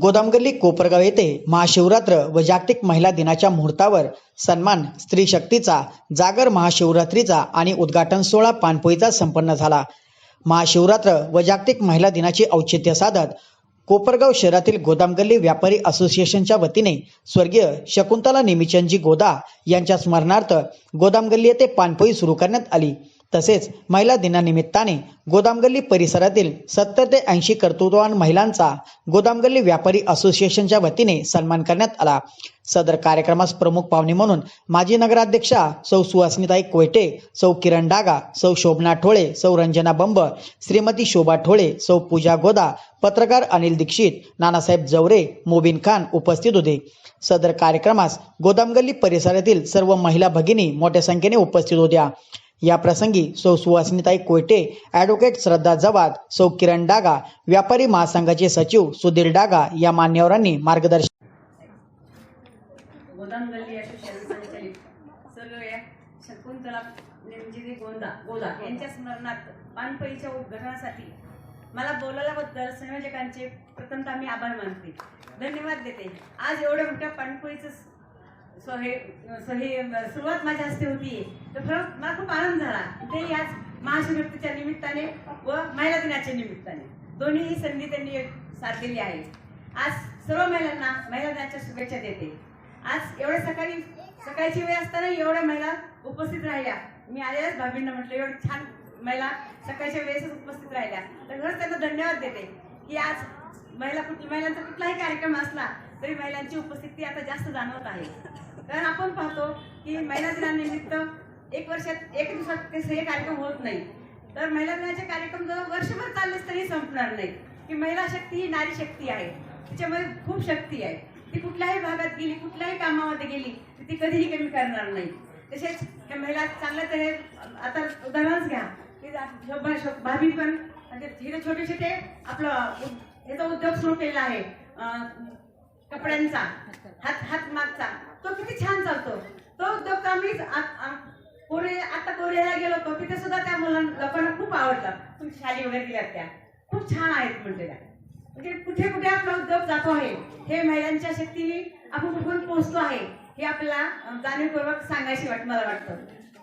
गोदामगल्ली कोपरगाव येथे महाशिवरात्र व जागतिक महिला दिनाच्या मुहूर्तावर सन्मान स्त्री शक्तीचा जागर महाशिवरात्रीचा आणि उद्घाटन सोहळा पाणपोईचा संपन्न झाला. महाशिवरात्र व जागतिक महिला दिनाचे औचित्य साधत कोपरगाव शहरातील गोदामगल्ली व्यापारी असोसिएशनच्या वतीने स्वर्गीय शकुंतला नेमिचंदजी गोदा यांच्या स्मरणार्थ गोदामगल्ली येथे पाणपोई सुरू करण्यात आली. तसेच महिला दिनानिमित्ताने गोदामगल्ली परिसरातील सत्तर ते ऐंशी कर्तृत्ववान महिलांचा गोदामगल्ली व्यापारी असोसिएशनच्या वतीने सन्मान करण्यात आला. सदर कार्यक्रमास प्रमुख पाहुणे म्हणून माजी नगराध्यक्षा सौ सुहासनीताई कोयटे सौ किरण डागा सौ शोभना ठोळे सौ रंजना बंब श्रीमती शोभा ठोळे सौ पूजा गोदा पत्रकार अनिल दीक्षित नानासाहेब जवरे मोबिन खान उपस्थित होते. सदर कार्यक्रमास गोदामगल्ली परिसरातील सर्व महिला भगिनी मोठ्या संख्येने उपस्थित होत्या. या प्रसंगी सौ सुहासनीताई कोयटे ॲडव्होकेट श्रद्धा जवाद सौ किरण डागा व्यापारी महासंघाचे सचिव सुधीर डागा या मान्यवरांनी मार्गदर्शन यांच्या स्मरणार्थ पानपईच्या उद्घाटनासाठी मला बोलायलाबद्दल संयोजकांचे प्रथमतः मी आभार मानते. धन्यवाद देते. आज एवढ्या मोठ्या पानपोईचं हे हे सुरुवात माझ्या हस्ते होती. तर खरंच मला खूप आनंद झाला. ते आज महाशिवरात्रीच्या निमित्ताने व महिला दिनाच्या निमित्ताने. दोन्ही संधी त्यांनी साधलेली आहे. आज सर्व महिलांना महिला दिनाच्या शुभेच्छा देते. आज एवढ्या सकाळी सकाळची वेळ असताना एवढ्या महिला उपस्थित राहिल्या. मी आलेल्याच भाभींना म्हटलं एवढं छान महिला सकाळच्या वेळेसच उपस्थित राहिल्या. तर खरंच त्यांना धन्यवाद देते की आज महिला कुठली महिलांचा कुठलाही कार्यक्रम असला तरी महिलांची उपस्थिती आता जास्त जाणवत आहे. कारण आपण पाहतो की महिला दिनानिमित्त एक वर्षात एक दिवसात ते सगळे कार्यक्रम होत नाही. तर महिला दिनाचे कार्यक्रम जर वर्षभर चाललेच तरी संपणार नाही. की महिला शक्ती ही नारी शक्ती आहे. तिच्यामध्ये खूप शक्ती आहे. ती कुठल्याही भागात गेली कुठल्याही कामामध्ये गेली तर ती कधीही कमी करणार नाही. तसेच त्या महिला चांगल्या तऱ्हे आता उदाहरणच घ्या की भाभी पण म्हणजे हिने छोटे छोटे आपलं याचा उद्योग सुरू केलेला आहे. कपड्यांचा हात हात मागचा. तो किती छान चालतो. तो उद्योग तर आम्ही कोरे आता कोरियाला गेलो होतो तिथे सुद्धा त्या मुलांना लोकांना खूप आवडतात. तुम्ही शाली वगैरे दिल्यात त्या. खूप छान आहेत म्हणलेल्या म्हणजे कुठे कुठे आपला उद्योग जातो आहे हे महिलांच्या शक्तीने आपण कुठून पोहोचतो आहे हे आपल्याला जाणीवपूर्वक सांगायची वाट मला वाटतं.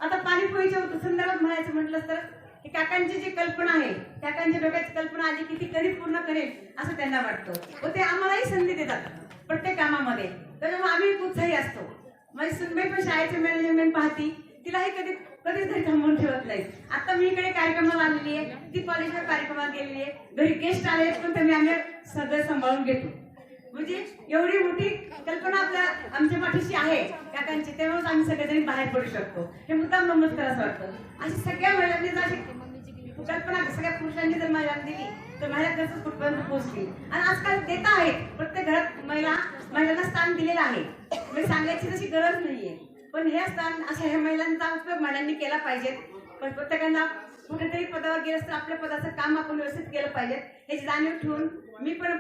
आता पाणीपुरीच्या संदर्भात म्हणायचं म्हटलं तर हे काकांची जी कल्पना आहे काकांच्या डोक्याची कल्पना आली किती कधी पूर्ण करेल असं त्यांना वाटतं. व ते आम्हालाही संधी देतात. प्रत्येक कामामध्ये. त्याच्यामुळे आम्ही खूप उत्साही असतो माझी सुनबाई पण शाळेचे मॅनेजमेंट पाहती तिलाही कधी कधीच घरी थांबवून ठेवत नाही आता मी इकडे कार्यक्रमाला आलेली आहे ती कॉलेजवर कार्यक्रमात गेलेली आहे. घरी गेस्ट आले पण पण त्यांनी आम्ही सगळं सांभाळून घेतो. म्हणजे एवढी मोठी कल्पना आपल्या आमच्या पाठीशी आहे काकांची तेव्हाच आम्ही सगळेजण बाहेर पडू शकतो. हे मुद्दाम नमस्कार असं वाटतं. अशी सगळ्या महिलांनी कल्पना सगळ्या पुरुषांनी जर महिलांना दिली तर महिला खरंच कुठपर्यंत पोहोचली? आणि आजकाल देता आहेत. प्रत्येक घरात महिला महिलांना स्थान दिलेलं आहे. म्हणजे सांगायची तशी गरज नाहीये. पण हे स्थान अशा ह्या महिलांचा उपयोग महिलांनी केला पाहिजे. पण प्रत्येकांना कुठेतरी पदावर गेलं तर आपल्या पदाचं काम आपण व्यवस्थित केलं पाहिजे. याची जाणीव ठेवून मी पण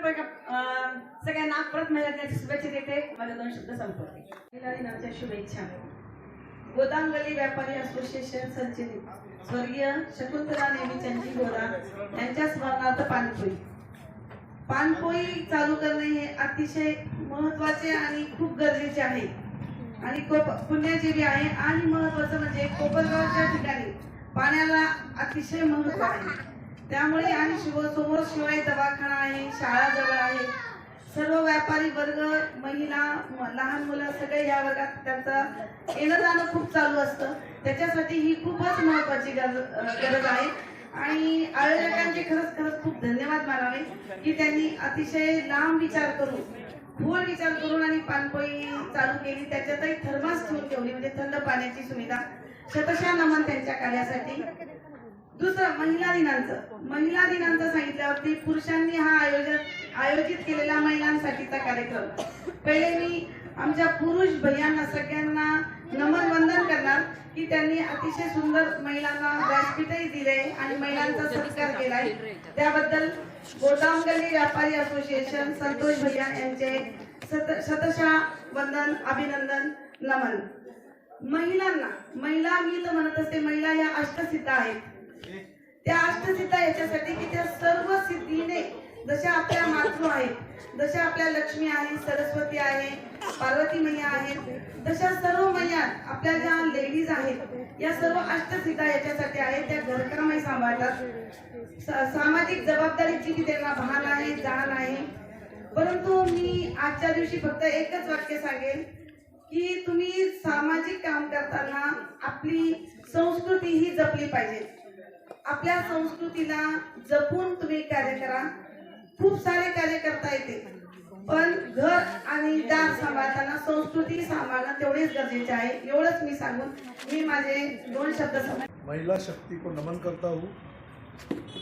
सगळ्यांना परत महिला शुभेच्छा देते. माझे दोन शब्द संपवते. महिला दिनाच्या शुभेच्छा. गोदामगली व्यापारी असोसिएशन संचलित. स्वर्गीय शकुंतला नेमीचंदजी गोदा यांच्या स्मरणार्थ पानपोई पाणपोई. चालू करणे हे अतिशय महत्त्वाचे आणि खूप गरजेचे आहे. आणि कोप पुण्याजीवी आहे आणि महत्वाचं म्हणजे कोपरगावच्या ठिकाणी पाण्याला अतिशय महत्त्व आहे. त्यामुळे आणि शिव समोर शिवाय दवाखाना आहे शाळा जवळ आहे सर्व व्यापारी वर्ग महिला लहान मुलं सगळे या वर्गात त्यांचं येणं जाणं खूप चालू असतं. त्याच्यासाठी ही खूपच महत्वाची गरज गरज आहे. आणि आयोजकांचे खरंच खरंच खूप धन्यवाद मानावे की त्यांनी अतिशय लांब विचार करून खोल विचार करून आणि पाणपोई चालू केली. त्याच्यातही थर्मास ठेवून ठेवली म्हणजे थंड पाण्याची सुविधा. शतशा नमन त्यांच्या कार्यासाठी. दुसरं महिला दिनांचं महिला दिनांचं सांगितल्यावरती पुरुषांनी हा आयोजन आयोजित केलेला महिलांसाठीचा कार्यक्रम. पहिले मी आमच्या पुरुष भैयांना सगळ्यांना नमन वंदन करणार की त्यांनी अतिशय सुंदर महिलांना व्यासपीठही दिले आणि महिलांचा सत्कार केलाय. त्याबद्दल गोदामगली व्यापारी असोसिएशन संतोष भैया यांचे सत शतशा वंदन अभिनंदन नमन. महिलांना महिला मी तर म्हणत असते महिला या अष्टसिद्धा आहेत. त्या अष्टसिद्धा याच्यासाठी की त्या सर्व सिद्धीने जशा आपल्या मातृ आहेत जशा आपल्या लक्ष्मी आहे सरस्वती आहे पार्वती मैया आहेत तशा सर्व मैया आपल्या ज्या लेडीज आहेत या सर्व अष्टसिद्धा याच्यासाठी आहेत त्या घरकामही सांभाळतात. सामाजिक जबाबदारीची की त्यांना भान आहे जाण आहे. परंतु मी आजच्या दिवशी फक्त एकच वाक्य सांगेन की तुम्ही सामाजिक काम करताना आपली संस्कृती ही जपली पाहिजे. आपल्या संस्कृतीला जपून तुम्ही कार्य करा. खूप सारे कार्य करता येते. पण घर आणि दार सांभाळताना संस्कृती सांभाळणं तेवढेच गरजेचे आहे. एवढंच मी सांगून मी माझे दोन शब्द समज महिला शक्ति को नमन करता हूँ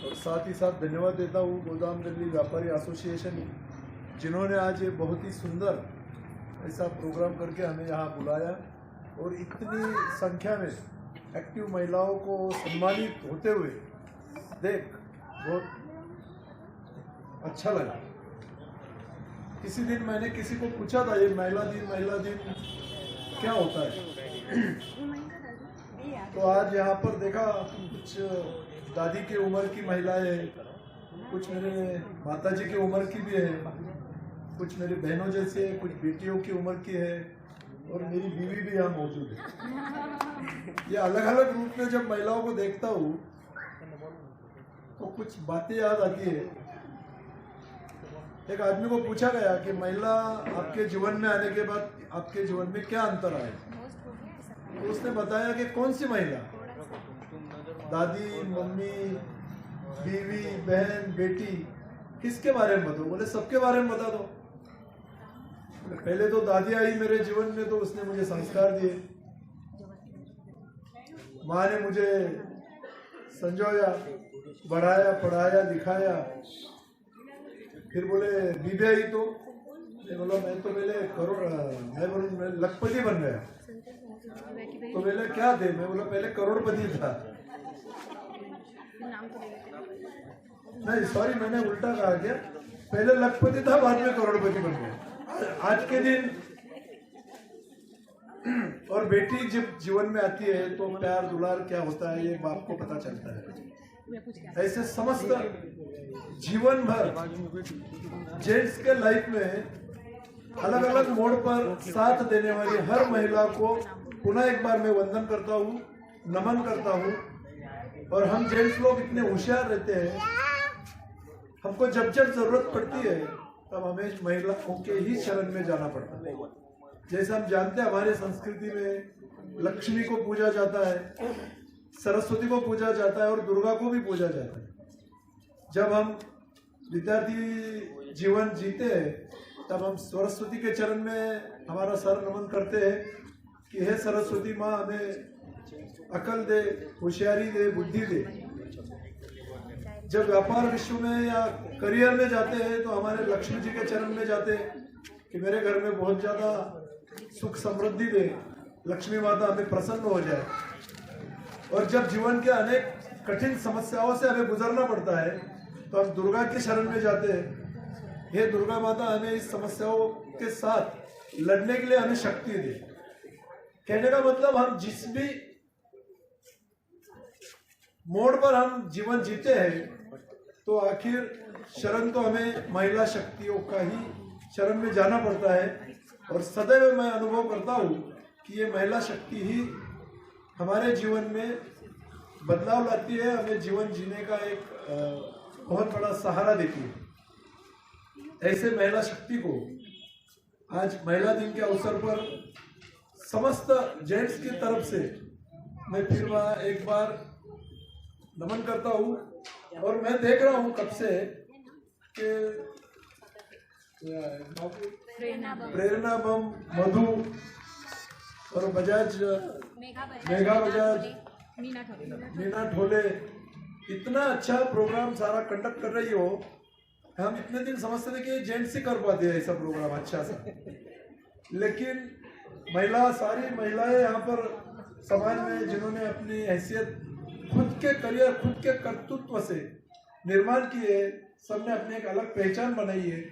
और साथ ही साथ धन्यवाद देता हूँ गोदाम गली व्यापारी एसोसिएशन जिन्होंने आज ये बहुत ही सुंदर ऐसा प्रोग्राम करके हमें यहाँ बुलाया और इतनी संख्या में एक्टिव महिलाओं को सम्मानित होते हुए देख बहुत अच्छा लगा। किसी दिन मैंने किसी को पूछा था ये महिला दिन महिला दिन क्या होता है? तो आज यहाँ पर देखा कुछ दादी के उम्र की महिलाएँ हैं कुछ मेरे माता जी की उम्र की भी है कुछ मेरी बहनों जैसे है कुछ बेटियों की उम्र की है और मेरी बीवी भी यहाँ मौजूद है। ये अलग अलग रूप में जब महिलाओं को देखता हूँ तो कुछ बातें याद आती है। एक आदमी को पूछा गया कि महिला आपके जीवन में आने के बाद आपके जीवन में क्या अंतर आए तो उसने बताया कि कौन सी महिला? दादी, मम्मी, बीवी, बहन, बेटी, किसके बारे में बताओ बोले, सबके बारे में बता दो। पहले तो दादी आई मेरे जीवन में तो उसने मुझे संस्कार दिए। माँ ने मुझे संजोया बढ़ाया, पढ़ाया लिखाया फिर बोले बीबी आई तो। मैं बोला मैं तो पहले करोड़ मैं बोल मैं लखपति बन गया। तो बोले क्या थे मैं बोला पहले करोड़पति था। नहीं सॉरी मैंने उल्टा कहा क्या पहले लखपति था बाद में करोड़पति बन गया। आज के दिन और बेटी जब जीवन में आती है तो प्यार दुलार क्या होता है ये बाप को पता चलता है। ऐसे समस्त जीवन भर जेंट्स के लाइफ में अलग अलग मोड़ पर साथ देने वाली हर महिला को पुनः एक बार मैं वंदन करता हूँ, नमन करता हूँ। और हम जेंट्स लोग इतने होशियार रहते हैं, हमको जब जब ज़रूरत पड़ती है, तब हमें महिलाओं के ही शरण में जाना पड़ता है। जैसे हम जानते हैं, हमारे संस्कृति में लक्ष्मी को पूजा जाता है, सरस्वती को पूजा जाता है और दुर्गा को भी पूजा जाता है। जब हम विद्यार्थी जीवन जीते हैं, तब हम सरस्वती के चरण में हमारा सर नमन करते हैं कि हे सरस्वती माँ, हमें अकल दे, होशियारी दे, बुद्धि दे। जब व्यापार विश्व में या करियर में जाते हैं तो हमारे लक्ष्मी जी के चरण में जाते हैं कि मेरे घर में बहुत ज़्यादा सुख समृद्धि दे, लक्ष्मी माता हमें प्रसन्न हो जाए। और जब जीवन के अनेक कठिन समस्याओं से हमें गुजरना पड़ता है तो हम दुर्गा की शरण में जाते हैं। हे दुर्गा माता हमें इस समस्याओं के साथ लड़ने के लिए हमें शक्ति दे। कहने का मतलब हम जिस भी मोड़ पर हम जीवन जीते हैं तो आखिर शरण तो हमें महिला शक्तियों का ही शरण में जाना पड़ता है। और सदैव मैं अनुभव करता हूँ कि ये महिला शक्ति ही हमारे जीवन में बदलाव लाती है। हमें जीवन जीने का एक अ, बहुत बड़ा सहारा देती है। ऐसे महिला शक्ति को आज महिला दिन के अवसर पर समस्त जेंट्स की तरफ़ से मैं फिर वहाँ एक बार नमन करता हूँ और मैं देख रहा हूँ कब से कि प्रेरणा बम मधु और बजाज मेघा बजाज मीना ठोले इतना अच्छा प्रोग्राम सारा कंडक्ट कर रही हो, हम इतने दिन समझते थे कि जेंट्स ही कर पाते हैं ऐसा प्रोग्राम अच्छा सा लेकिन महिला, सारी महिलाएँ यहाँ पर समाज में जिन्होंने अपनी हैसियत खुद के करियर, खुद के कर्तृत्व से निर्माण किए है, सबने अपनी एक अलग पहचान बनाई है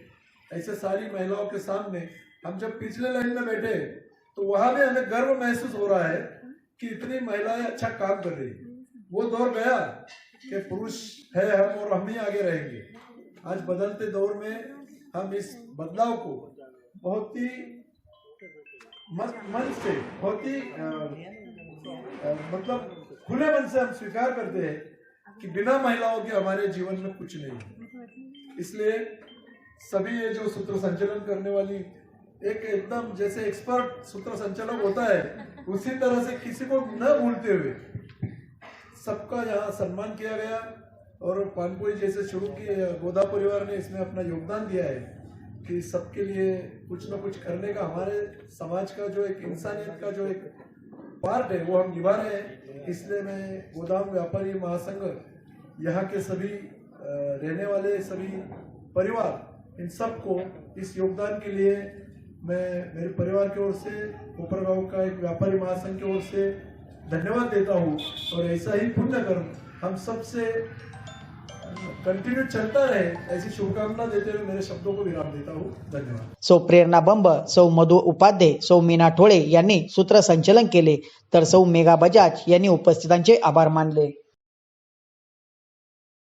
ऐसे सारी महिलाओं के सामने हम जब पिछले लाइन में बैठे तो वहाँ भी हमें गर्व महसूस हो रहा है कि इतनी महिलाएँ अच्छा काम कर रही। वो दौर गया कि पुरुष है, हम और हम ही आगे रहेंगे। आज बदलते दौर में हम इस बदलाव को बहुत ही मन मन से, बहुत ही मतलब खुले मन से हम स्वीकार करते हैं कि बिना महिलाओं के हमारे जीवन में कुछ नहीं इसलिए सभी ये जो सूत्र संचालन करने वाली, एक एकदम जैसे एक्सपर्ट सूत्र संचालक होता है, उसी तरह से किसी को न भूलते हुए सबका यहाँ सम्मान किया गया और पानपुरी जैसे शुरू की गोदा परिवार ने इसमें अपना योगदान दिया है कि सबके लिए कुछ ना कुछ करने का हमारे समाज का जो एक इंसानियत का जो एक पार्ट है, वो हम निभा रहे हैं। इसलिए मैं गोदाम व्यापारी महासंघ, यहाँ के सभी रहने वाले सभी परिवार, इन सबको इस योगदान के लिए मैं मेरे परिवार की ओर से ऊपर गाँव का एक व्यापारी महासंघ की ओर से धन्यवाद देता हूँ और ऐसा ही पुण्य कर्म हम सबसे कंटिन्यू चलता रहे ऐसी शुभकामना देते हुए मेरे शब्दों को विराम देता हूँ। धन्यवाद। सौ प्रेरणा बंब सौ मधु उपाध्ये सौ मीना ठोळे यांनी सूत्रसंचलन केले तर सौ मेघा बजाज यांनी उपस्थितांचे आभार मानले.